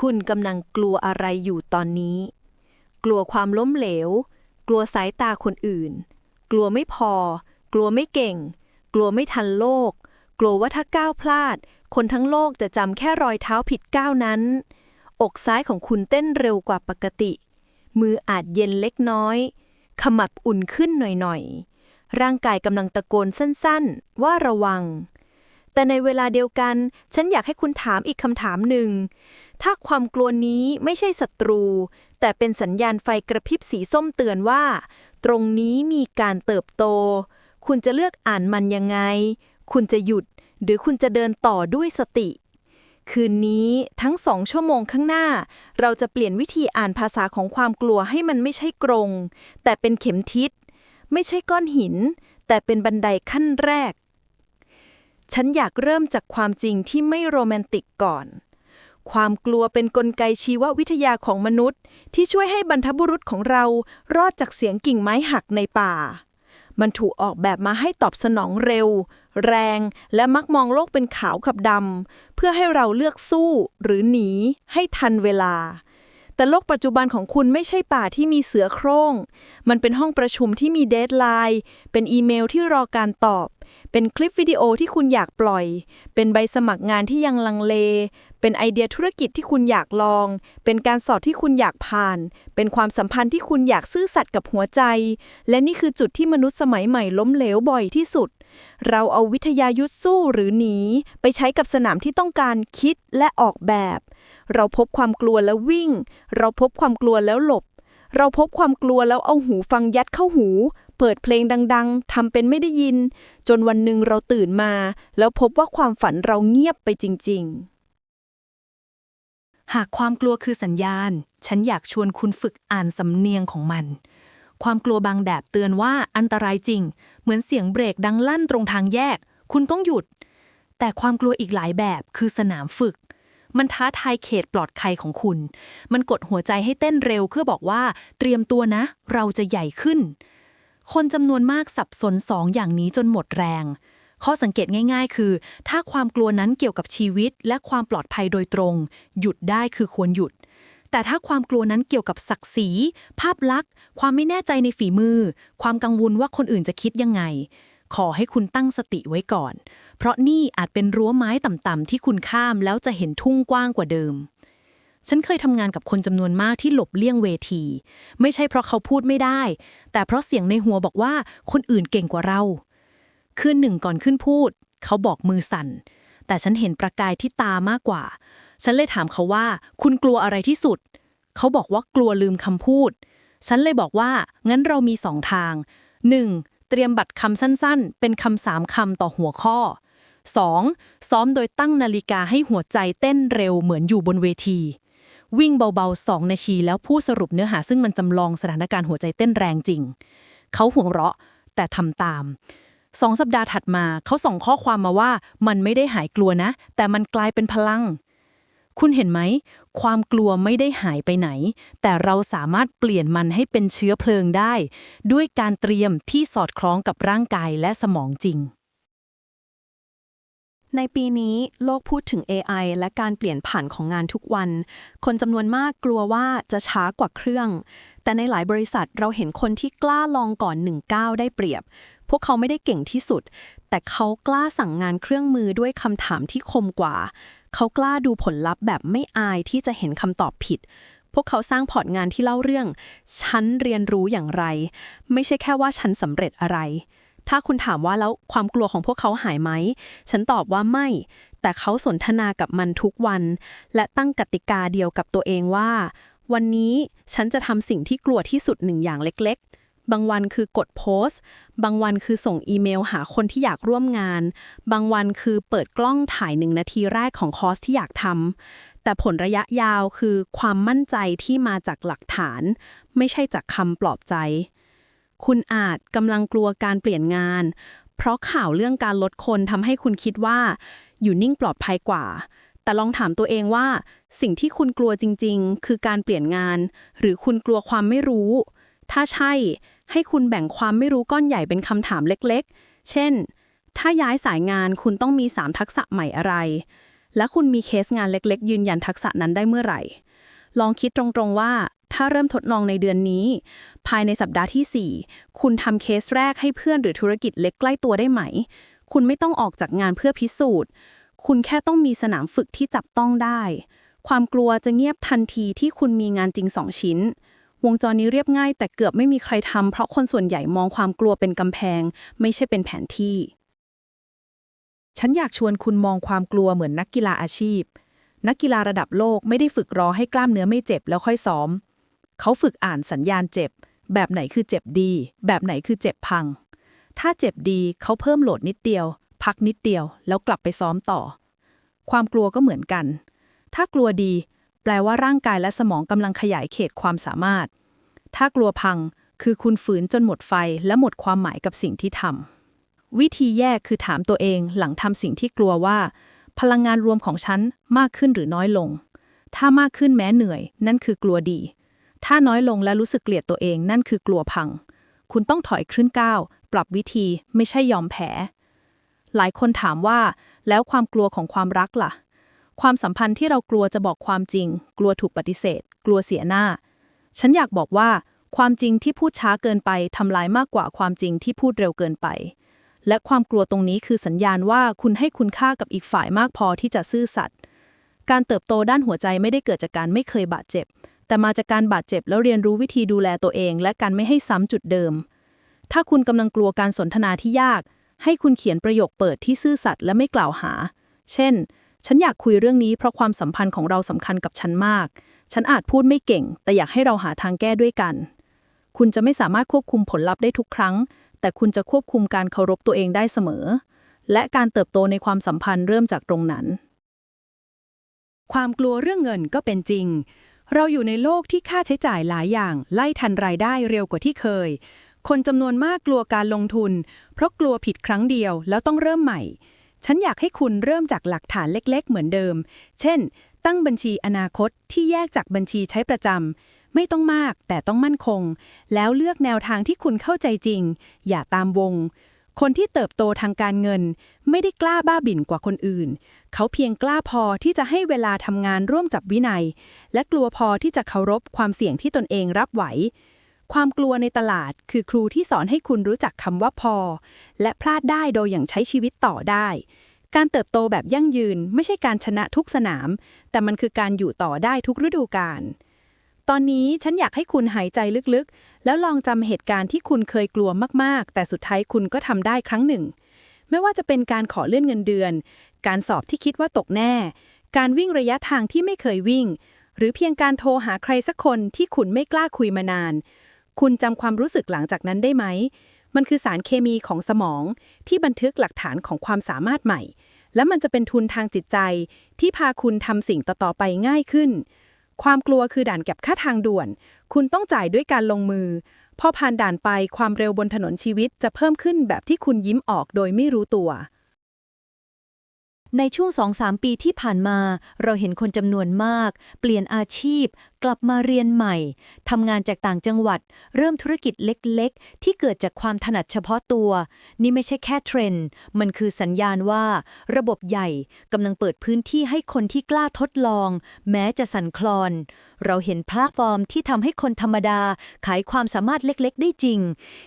คุณกำลังกลัวอะไรอยู่ตอนนี้ กลัวความล้มเหลว กลัวสายตาคนอื่น กลัวไม่พอ กลัวไม่เก่ง กลัวไม่ทันโลก กลัวว่าถ้าก้าวพลาด คนทั้งโลกจะจำแค่รอยเท้าผิดก้าวนั้น อกซ้ายของคุณเต้นเร็วกว่าปกติ มืออาจเย็นเล็กน้อย ขมับอุ่นขึ้นหน่อยๆ ร่างกายกำลังตะโกนสั้นๆ ว่าระวัง แต่ในเวลาเดียวกัน ฉันอยากให้คุณถามอีกคำถามหนึ่ง ถ้าความกลัวนี้ไม่ใช่ศัตรู แต่เป็นสัญญาณไฟกระพริบสีส้มเตือนว่า ตรงนี้มีการเติบโต คุณจะเลือกอ่านมันยังไง คุณจะหยุด หรือคุณจะเดินต่อด้วยสติ คืนนี้ทั้งสองชั่วโมงข้างหน้า เราจะเปลี่ยนวิธีอ่านภาษาของความกลัวให้มันไม่ใช่กรง แต่เป็นเข็มทิศ ไม่ใช่ก้อนหิน แต่เป็นบันไดขั้นแรก ฉันอยากเริ่มจากความจริงที่ไม่โรแมนติกก่อน ความกลัวเป็นนกลไกชีววิทยาของมนุษย์ ที่ช่วยให้บรรพบุรุษของเรารอดจากเสียงกิ่งไม้หักในป่า มันถูกออกแบบมาให้ตอบสนองเร็ว แรง และมักมองโลกเป็นขาวกับดำเพื่อให้เราเลือกสู้หรือหนี ให้ทันเวลา แต่โลกปัจจุบันของคุณไม่ใช่ป่าที่มีเสือโคร่ง มันเป็นห้องประชุมที่มีเดทไลน์ เป็นอีเมลที่รอการตอบ เป็นคลิปวิดีโอที่คุณอยากปล่อย เป็นใบสมัครงานที่ยังลังเล เป็นไอเดียธุรกิจที่คุณอยากลอง เป็นการสอบที่คุณอยากผ่าน เป็นความสัมพันธ์ที่คุณอยากซื่อสัตย์กับหัวใจ และนี่คือจุดที่มนุษย์สมัยใหม่ล้มเหลวบ่อยที่สุด เราเอาวิทยายุทธสู้หรือหนี ไปใช้กับสนามที่ต้องการคิดและออกแบบ เราพบความกลัวแล้ววิ่ง เราพบความกลัวแล้วหลบ เราพบความกลัวแล้วเอาหูฟังยัดเข้าหู เปิดเพลงดัง ๆทำเป็นไม่ได้ยิน จนวันหนึ่งเราตื่นมา แล้วพบว่าความฝันเราเงียบไปจริง ๆ หากความกลัวคือสัญญาณ ฉันอยากชวนคุณฝึกอ่านสำเนียงของมัน ความกลัวบางแบบเตือนว่าอันตรายจริง เหมือนเสียงเบรกดังลั่นตรงทางแยก คุณต้องหยุด แต่ความกลัวอีกหลายแบบคือสนามฝึกมันท้าทายเขตปลอดภัยของคุณ มันกดหัวใจให้เต้นเร็วเพื่อบอกว่า เตรียมตัวนะ เราจะใหญ่ขึ้น คนจำนวนมากสับสนสองอย่างนี้จนหมดแรง ข้อสังเกตง่าย ๆ คือ ถ้าความกลัวนั้นเกี่ยวกับชีวิต และความปลอดภัยโดยตรง หยุดได้คือควรหยุด แต่ถ้าความกลัวนั้นเกี่ยวกับศักดิ์ศรี ภาพลักษณ์ ความไม่แน่ใจในฝีมือ ความกังวลว่าคนอื่นจะคิดยังไง ขอให้คุณตั้งสติไว้ก่อน เพราะนี่อาจเป็นรั้วไม้ต่ำๆที่คุณข้ามแล้วจะเห็นทุ่งกว้างกว่าเดิม ฉันเคยทำงานกับคนจำนวนมากที่หลบเลี่ยงเวที ไม่ใช่เพราะเขาพูดไม่ได้ แต่เพราะเสียงในหัวบอกว่าคนอื่นเก่งกว่าเรา คืนหนึ่งก่อนขึ้นพูด เขาบอกมือสั่น แต่ฉันเห็นประกายที่ตามากกว่า ฉันเลยถามเขาว่า คุณกลัวอะไรที่สุด เขาบอกว่ากลัวลืมคำพูด ฉันเลยบอกว่า งั้นเรามีสองทาง 1. เตรียมบัตรคำสั้นๆ เป็นคำสามคำต่อหัวข้อ 2. ซ้อมโดยตั้งนาฬิกาให้หัวใจเต้นเร็วเหมือนอยู่บนเวที วิ่งเบาๆ2นาทีแล้วพูดสรุปเนื้อหาซึ่งมันจำลองสถานการณ์หัวใจเต้นแรงจริง เขาห่วงเราะแต่ทำตามสองสัปดาห์ถัดมาเขาส่งข้อความมาว่ามันไม่ได้หายกลัวนะ แต่มันกลายเป็นพลัง คุณเห็นไหม ความกลัวไม่ได้หายไปไหน แต่เราสามารถเปลี่ยนมันให้เป็นเชื้อเพลิงได้ ด้วยการเตรียมที่สอดคล้องกับร่างกายและสมองจริง ในปีนี้โลกพูดถึง AI และการเปลี่ยนผ่านของงานทุกวัน คนจำนวนมากกลัวว่าจะช้ากว่าเครื่อง แต่ในหลายบริษัทเราเห็นคนที่กล้าลองก่อน1งก้าวได้เปรียบ พวกเขาไม่ได้เก่งที่สุด แต่เขากล้าสั่งงานเครื่องมือด้วยคำถามที่คมกว่า เขากล้าดูผลลัพธ์แบบไม่อายที่จะเห็นคำตอบผิด พวกเขาสร้างพอร์ตงานที่เล่าเรื่อง ฉันเรียนรู้อย่างไร ไม่ใช่แค่ว่าฉันสำเร็จอะไร ถ้าคุณถามว่าแล้วความกลัวของพวกเขาหายไหม ฉันตอบว่าไม่ แต่เขาสนทนากับมันทุกวัน และตั้งกติกาเดียวกับตัวเองว่า วันนี้ฉันจะทำสิ่งที่กลัวที่สุดหนึ่งอย่างเล็กๆบางวันคือกดโพสต์ บางวันคือส่งอีเมลหาคนที่อยากร่วมงาน บางวันคือเปิดกล้องถ่ายหนึ่งนาทีแรกของคอร์สที่อยากทำ แต่ผลระยะยาวคือความมั่นใจที่มาจากหลักฐาน ไม่ใช่จากคำปลอบใจ คุณอาจกำลังกลัวการเปลี่ยนงาน เพราะข่าวเรื่องการลดคนทำให้คุณคิดว่า อยู่นิ่งปลอดภัยกว่า แต่ลองถามตัวเองว่า สิ่งที่คุณกลัวจริง ๆ คือการเปลี่ยนงาน หรือคุณกลัวความไม่รู้ ถ้าใช่ ให้คุณแบ่งความไม่รู้ก้อนใหญ่เป็นคำถามเล็กๆ เช่น ถ้าย้ายสายงานคุณต้องมี 3 ทักษะใหม่อะไร และคุณมีเคสงานเล็กๆ ยืนยันทักษะนั้นได้เมื่อไหร่ ลองคิดตรงๆว่า ถ้าเริ่มทดลองในเดือนนี้ ภายในสัปดาห์ที่ 4 คุณทำเคสแรกให้เพื่อนหรือธุรกิจเล็กใกล้ตัวได้ไหม คุณไม่ต้องออกจากงานเพื่อพิสูจน์ คุณแค่ต้องมีสนามฝึกที่จับต้องได้ ความกลัวจะเงียบทันทีที่คุณมีงานจริงสองชิ้น วงจรนี้เรียบง่ายแต่เกือบไม่มีใครทำเพราะคนส่วนใหญ่มองความกลัวเป็นกำแพง ไม่ใช่เป็นแผนที่ ฉันอยากชวนคุณมองความกลัวเหมือนนักกีฬาอาชีพ นักกีฬาระดับโลกไม่ได้ฝึกรอให้กล้ามเนื้อไม่เจ็บแล้วค่อยซ้อม เขาฝึกอ่านสัญญาณเจ็บ แบบไหนคือเจ็บดี แบบไหนคือเจ็บพัง ถ้าเจ็บดีเขาเพิ่มโหลดนิดเดียว พักนิดเดียว แล้วกลับไปซ้อมต่อ ความกลัวก็เหมือนกัน ถ้ากลัวดี แปลว่าร่างกายและสมองกำลังขยายเขตความสามารถ ถ้ากลัวพังคือคุณฝืนจนหมดไฟและหมดความหมายกับสิ่งที่ทำวิธีแยกคือถามตัวเองหลังทำสิ่งที่กลัวว่า พลังงานรวมของฉันมากขึ้นหรือน้อยลง ถ้ามากขึ้นแม้เหนื่อย นั่นคือกลัวดี ถ้าน้อยลงและรู้สึกเกลียดตัวเองนั่นคือกลัวพัง คุณต้องถอยขึ้นก้าว ปรับวิธีไม่ใช่ยอมแพ้หลายคนถามว่า แล้วความกลัวของความรักล่ะ ความสัมพันธ์ที่เรากลัวจะบอกความจริง กลัวถูกปฏิเสธ กลัวเสียหน้า ฉันอยากบอกว่า ความจริงที่พูดช้าเกินไปทำลายมากกว่าความจริงที่พูดเร็วเกินไป และความกลัวตรงนี้คือสัญญาณว่าคุณให้คุณค่ากับอีกฝ่ายมากพอที่จะซื่อสัตย์การเติบโตด้านหัวใจไม่ได้เกิดจากการไม่เคยบาดเจ็บ แต่มาจากการบาดเจ็บแล้วเรียนรู้วิธีดูแลตัวเอง และการไม่ให้ซ้ำจุดเดิม ถ้าคุณกำลังกลัวการสนทนาที่ยาก ให้คุณเขียนประโยคเปิดที่ซื่อสัตย์และไม่กล่าวหา เช่น ฉันอยากคุยเรื่องนี้เพราะความสัมพันธ์ของเราสำคัญกับฉันมาก ฉันอาจพูดไม่เก่ง แต่อยากให้เราหาทางแก้ด้วยกัน คุณจะไม่สามารถควบคุมผลลัพธ์ได้ทุกครั้ง แต่คุณจะควบคุมการเคารพตัวเองได้เสมอ และการเติบโตในความสัมพันธ์เริ่มจากตรงนั้นความกลัวเรื่องเงินก็เป็นจริง เราอยู่ในโลกที่ค่าใช้จ่ายหลายอย่าง ไล่ทันรายได้เร็วกว่าที่เคย คนจำนวนมากกลัวการลงทุน เพราะกลัวผิดครั้งเดียวแล้วต้องเริ่มใหม่ ฉันอยากให้คุณเริ่มจากหลักฐานเล็กๆ เหมือนเดิม เช่น ตั้งบัญชีอนาคตที่แยกจากบัญชีใช้ประจำไม่ต้องมากแต่ต้องมั่นคง แล้วเลือกแนวทางที่คุณเข้าใจจริง อย่าตามวง คนที่เติบโตทางการเงิน ไม่ได้กล้าบ้าบิ่นกว่าคนอื่น เขาเพียงกล้าพอที่จะให้เวลาทำงานร่วมกับวินัย และกลัวพอที่จะเคารพความเสี่ยงที่ตนเองรับไหว ความกลัวในตลาดคือครูที่สอนให้คุณรู้จักคำว่าพอ และพลาดได้โดยอย่างใช้ชีวิตต่อได้ การเติบโตแบบยั่งยืนไม่ใช่การชนะทุกสนาม แต่มันคือการอยู่ต่อได้ทุกฤดูกาล ตอนนี้ฉันอยากให้คุณหายใจลึกๆ แล้วลองจำเหตุการณ์ที่คุณเคยกลัวมากๆ แต่สุดท้ายคุณก็ทำได้ครั้งหนึ่ง ไม่ว่าจะเป็นการขอเลื่อนเงินเดือน การสอบที่คิดว่าตกแน่ การวิ่งระยะทางที่ไม่เคยวิ่ง หรือเพียงการโทรหาใครสักคนที่คุณไม่กล้าคุยมานาน คุณจำความรู้สึกหลังจากนั้นได้ไหม มันคือสารเคมีของสมอง ที่บันทึกหลักฐานของความสามารถใหม่ และมันจะเป็นทุนทางจิตใจ ที่พาคุณทำสิ่งต่อๆไปง่ายขึ้น ความกลัวคือด่านเก็บค่าทางด่วน คุณต้องจ่ายด้วยการลงมือ พอผ่านด่านไปความเร็วบนถนนชีวิตจะเพิ่มขึ้นแบบที่คุณยิ้มออกโดยไม่รู้ตัว ในช่วงสองสามปีที่ผ่านมา เราเห็นคนจำนวนมาก เปลี่ยนอาชีพ กลับมาเรียนใหม่ทำงานจากต่างจังหวัด เริ่มธุรกิจเล็กๆ ที่เกิดจากความถนัดเฉพาะตัว นี่ไม่ใช่แค่เทรนด์ มันคือสัญญาณว่า ระบบใหญ่กำลังเปิดพื้นที่ให้คนที่กล้าทดลอง แม้จะสั่นคลอน เราเห็นแพลตฟอร์มที่ทำให้คนธรรมดา ขายความสามารถเล็กๆ ได้จริง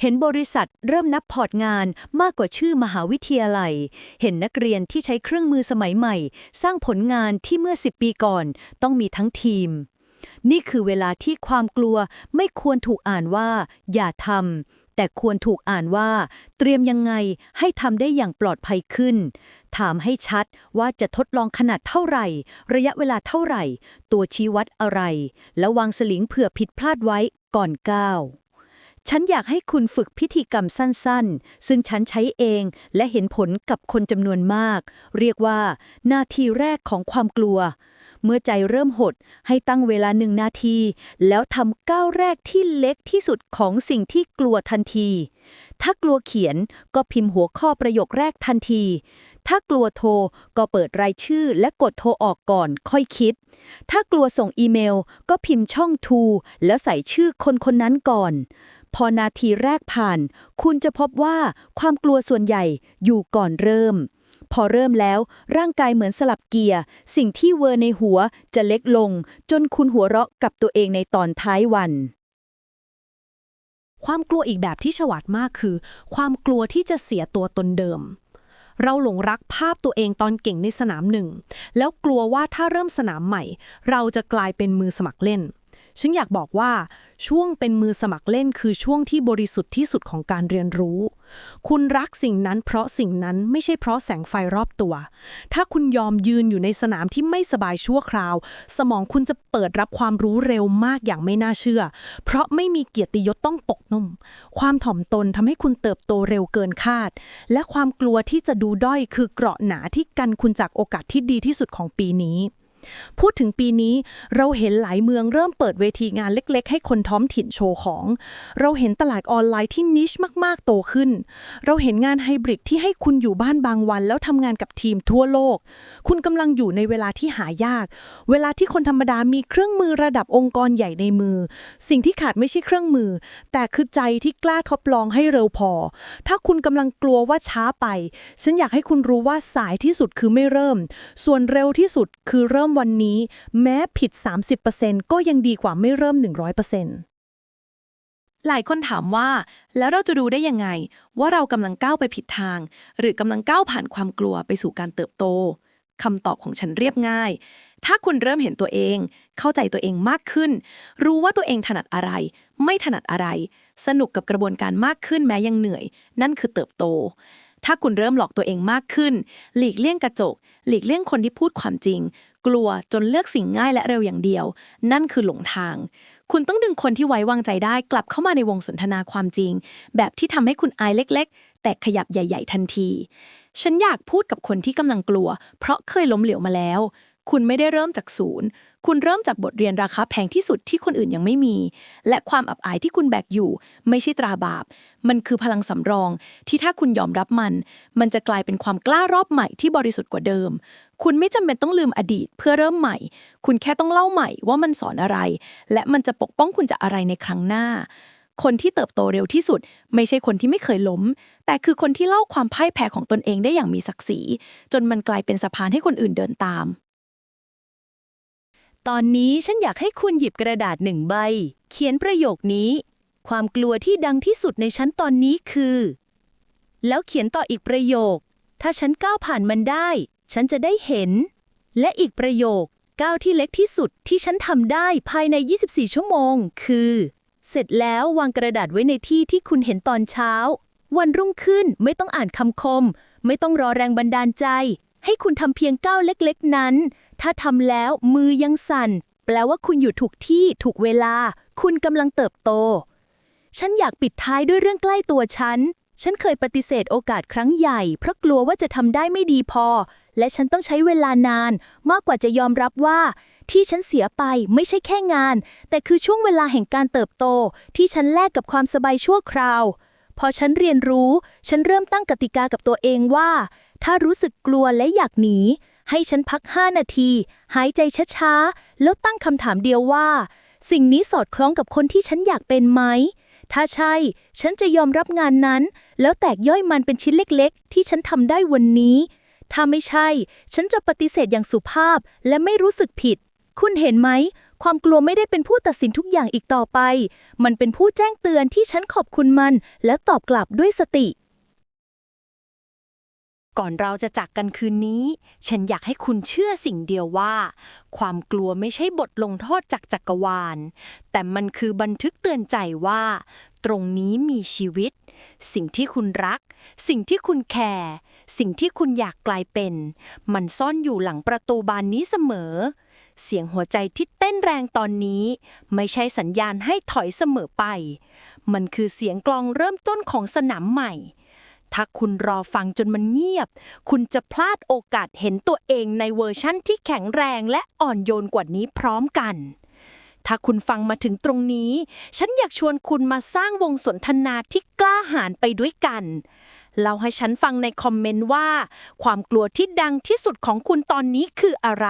เห็นบริษัทเริ่มนับพอร์ตงานมากกว่าชื่อมหาวิทยาลัย เห็นนักเรียนที่ใช้เครื่องมือสมัยใหม่ สร้างผลงานที่เมื่อ 10 ปีก่อน ต้องมีทั้งทีม นี่คือเวลาที่ความกลัวไม่ควรถูกอ่านว่า อย่าทำแต่ควรถูกอ่านว่า เตรียมยังไงให้ทำได้อย่างปลอดภัยขึ้น ถามให้ชัดว่าจะทดลองขนาดเท่าไหร่ ระยะเวลาเท่าไหร่ ตัวชี้วัดอะไร แล้ววางสลิงเผื่อผิดพลาดไว้ก่อนก้าวฉันอยากให้คุณฝึกพิธีกรรมสั้นๆ ซึ่งฉันใช้เองและเห็นผลกับคนจำนวนมาก เรียกว่า นาทีแรกของความกลัว เมื่อใจเริ่มหดให้ตั้งเวลาหนึ่งนาที แล้วทำก้าวแรกที่เล็กที่สุดของสิ่งที่กลัวทันที ถ้ากลัวเขียนก็พิมพ์หัวข้อประโยคแรกทันที ถ้ากลัวโทรก็เปิดรายชื่อและกดโทรออกก่อนค่อยคิด ถ้ากลัวส่งอีเมล ก็พิมพ์ช่อง to แล้วใส่ชื่อคนคนนั้นก่อนพอนาทีแรกผ่าน คุณจะพบว่าความกลัวส่วนใหญ่อยู่ก่อนเริ่ม พอเริ่มแล้ว ร่างกายเหมือนสลับเกียร์ สิ่งที่เวอร์ในหัวจะเล็กลง จนคุณหัวเราะกับตัวเองในตอนท้ายวัน ความกลัวอีกแบบที่ฉวาดมากคือ ความกลัวที่จะเสียตัวตนเดิม เราหลงรักภาพตัวเองตอนเก่งในสนามหนึ่ง แล้วกลัวว่าถ้าเริ่มสนามใหม่ เราจะกลายเป็นมือสมัครเล่น ฉันอยากบอกว่าช่วงเป็นมือสมัครเล่นคือช่วงที่บริสุทธิ์ที่สุดของการเรียนรู้ คุณรักสิ่งนั้นเพราะสิ่งนั้นไม่ใช่เพราะแสงไฟรอบตัว ถ้าคุณยอมยืนอยู่ในสนามที่ไม่สบายชั่วคราว สมองคุณจะเปิดรับความรู้เร็วมากอย่างไม่น่าเชื่อ เพราะไม่มีเกียรติยศต้องปกนุ่ม ความถ่อมตนทำให้คุณเติบโตเร็วเกินคาด และความกลัวที่จะดูด้อยคือเกราะหนาที่กันคุณจากโอกาสที่ดีที่สุดของปีนี้ พูดถึงปีนี้เราเห็นหลายเมืองเริ่มเปิดเวทีงานเล็ก ๆ ให้คนท้องถิ่นโชว์ของ เราเห็นตลาดออนไลน์ที่นิชมากๆ โตขึ้น เราเห็นงานไฮบริดที่ให้คุณอยู่บ้านบางวัน แล้วทำงานกับทีมทั่วโลก คุณกำลังอยู่ในเวลาที่หายาก เวลาที่คนธรรมดามีเครื่องมือระดับองค์กรใหญ่ในมือ สิ่งที่ขาดไม่ใช่เครื่องมือ แต่คือใจที่กล้าทดลองให้เร็วพอ ถ้าคุณกำลังกลัวว่าช้าไป ฉันอยากให้คุณรู้ว่าสายที่สุดคือไม่เริ่ม ส่วนเร็วที่สุดคือเริ่มวันนี้ แม้ผิด 30%ก็ยังดีกว่าไม่เริ่ม 100%หลายคนถามว่า แล้วเราจะรู้ได้ยังไง ว่าเรากำลังก้าวไปผิดทาง หรือกำลังก้าวผ่านความกลัวไปสู่การเติบโตคำตอบของฉันเรียบง่าย ถ้าคุณเริ่มเห็นตัวเอง เข้าใจตัวเองมากขึ้น รู้ว่าตัวเองถนัดอะไร ไม่ถนัดอะไร สนุกกับกระบวนการมากขึ้นแม้ยังเหนื่อย นั่นคือเติบโต ถ้าคุณเริ่มหลอกตัวเองมากขึ้น หลีกเลี่ยงกระจก หลีกเลี่ยงคนที่พูดความจริง กลัวจนเลือกสิ่งง่ายและเร็วอย่างเดียว นั่นคือหลงทาง คุณต้องดึงคนที่ไว้วางใจได้กลับเข้ามาในวงสนทนาความจริง แบบที่ทำให้คุณอายเล็ก ๆ แต่ขยับใหญ่ ๆ ทันที ฉันอยากพูดกับคนที่กำลังกลัว เพราะเคยล้มเหลวมาแล้ว คุณไม่ได้เริ่มจากศูนย์ คุณเริ่มจากบทเรียนราคาแพงที่สุดที่คนอื่นยังไม่มี และความอับอายที่คุณแบกอยู่ ไม่ใช่ตราบาป มันคือพลังสำรอง ที่ถ้าคุณยอมรับมัน มันจะกลายเป็นความกล้ารอบใหม่ที่บริสุทธิ์กว่าเดิม คุณไม่จำเป็นต้องลืมอดีตเพื่อเริ่มใหม่ คุณแค่ต้องเล่าใหม่ว่ามันสอนอะไร และมันจะปกป้องคุณจากอะไรในครั้งหน้าคนที่เติบโตเร็วที่สุด ไม่ใช่คนที่ไม่เคยล้ม แต่คือคนที่เล่าความพ่ายแพ้ของตนเองได้อย่างมีศักดิ์ศรี จนมันกลายเป็นสะพานให้คนอื่นเดินตาม ตอนนี้ฉันอยากให้คุณหยิบกระดาษหนึ่งใบ เขียนประโยคนี้ ความกลัวที่ดังที่สุดในฉันตอนนี้คือ แล้วเขียนต่ออีกประโยค ถ้าฉันก้าวผ่านมันได้ ฉันจะได้เห็น และอีกประโยคก้าวที่เล็กที่สุดที่ฉันทำได้ภายใน 24 ชั่วโมง คือ เสร็จแล้ววางกระดาษไว้ในที่ที่คุณเห็นตอนเช้า วันรุ่งขึ้นไม่ต้องอ่านคำคม ไม่ต้องรอแรงบันดาลใจ ให้คุณทำเพียงก้าวเล็ก ๆ นั้น ถ้าทำแล้วมือยังสั่น แปลว่าคุณอยู่ถูกที่ถูกเวลา คุณกำลังเติบโต ฉันอยากปิดท้ายด้วยเรื่องใกล้ตัวฉัน ฉันเคยปฏิเสธโอกาสครั้งใหญ่ เพราะกลัวว่าจะทำได้ไม่ดีพอ และฉันต้องใช้เวลานาน มากกว่าจะยอมรับว่า ที่ฉันเสียไปไม่ใช่แค่งาน แต่คือช่วงเวลาแห่งการเติบโต ที่ฉันแลกกับความสบายชั่วคราวพอฉันเรียนรู้ ฉันเริ่มตั้งกติกากับตัวเองว่า ถ้ารู้สึกกลัวและอยากหนี ให้ฉันพัก 5 นาที หายใจช้าๆ แล้วตั้งคำถามเดียวว่า สิ่งนี้สอดคล้องกับคนที่ฉันอยากเป็นไหม ถ้าใช่ ฉันจะยอมรับงานนั้น แล้วแตกย่อยมันเป็นชิ้นเล็กๆ ที่ฉันทำได้วันนี้ ถ้าไม่ใช่ ฉันจะปฏิเสธอย่างสุภาพและไม่รู้สึกผิด คุณเห็นไหม ความกลัวไม่ได้เป็นผู้ตัดสินทุกอย่างอีกต่อไป มันเป็นผู้แจ้งเตือนที่ฉันขอบคุณมัน และตอบกลับด้วยสติ ก่อนเราจะจากกันคืนนี้ ฉันอยากให้คุณเชื่อสิ่งเดียวว่า ความกลัวไม่ใช่บทลงโทษจากจักรวาล แต่มันคือบันทึกเตือนใจว่า ตรงนี้มีชีวิต สิ่งที่คุณรัก สิ่งที่คุณแคร์สิ่งที่คุณอยากกลายเป็น มันซ่อนอยู่หลังประตูบานนี้เสมอ เสียงหัวใจที่เต้นแรงตอนนี้ ไม่ใช่สัญญาณให้ถอยเสมอไป มันคือเสียงกลองเริ่มต้นของสนามใหม่ ถ้าคุณรอฟังจนมันเงียบ คุณจะพลาดโอกาสเห็นตัวเองในเวอร์ชั่นที่แข็งแรงและอ่อนโยนกว่านี้พร้อมกัน ถ้าคุณฟังมาถึงตรงนี้ ฉันอยากชวนคุณมาสร้างวงสนทนาที่กล้าหาญไปด้วยกันเล่าให้ฉันฟังในคอมเมนต์ว่า ความกลัวที่ดังที่สุดของคุณตอนนี้คืออะไร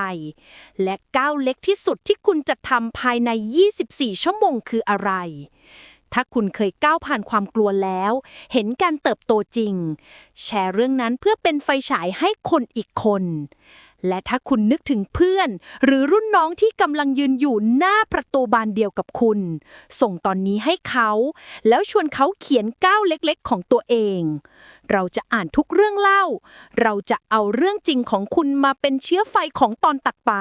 และก้าวเล็กที่สุดที่คุณจะทำภายใน 24 ชั่วโมงคืออะไร ถ้าคุณเคยก้าวผ่านความกลัวแล้ว เห็นการเติบโตจริง แชร์เรื่องนั้นเพื่อเป็นไฟฉายให้คนอีกคน และถ้าคุณนึกถึงเพื่อน หรือรุ่นน้องที่กำลังยืนอยู่หน้าประตูบานเดียวกับคุณ ส่งตอนนี้ให้เขา แล้วชวนเขาเขียนก้าวเล็กๆ ของตัวเอง เราจะอ่านทุกเรื่องเล่า เราจะเอาเรื่องจริงของคุณมาเป็นเชื้อไฟของตอนตัดไป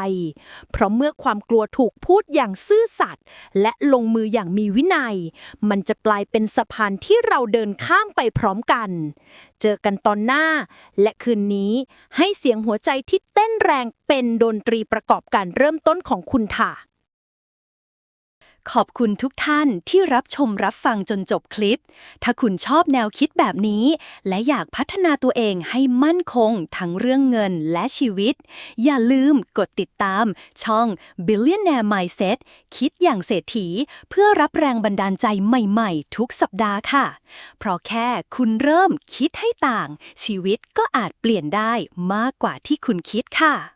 เพราะเมื่อความกลัวถูกพูดอย่างซื่อสัตย์และลงมืออย่างมีวินัย มันจะกลายเป็นสะพานที่เราเดินข้ามไปพร้อมกัน เจอกันตอนหน้า และคืนนี้ให้เสียงหัวใจที่เต้นแรงเป็นดนตรีประกอบการเริ่มต้นของคุณค่ะ ขอบคุณทุกท่านที่รับชมรับฟังจนจบคลิป ถ้าคุณชอบแนวคิดแบบนี้ และอยากพัฒนาตัวเองให้มั่นคงทั้งเรื่องเงินและชีวิต อย่าลืมกดติดตามช่อง Billionaire Mindset คิดอย่างเศรษฐี เพื่อรับแรงบันดาลใจใหม่ๆ ทุกสัปดาห์ค่ะ เพราะแค่คุณเริ่มคิดให้ต่าง ชีวิตก็อาจเปลี่ยนได้มากกว่าที่คุณคิดค่ะ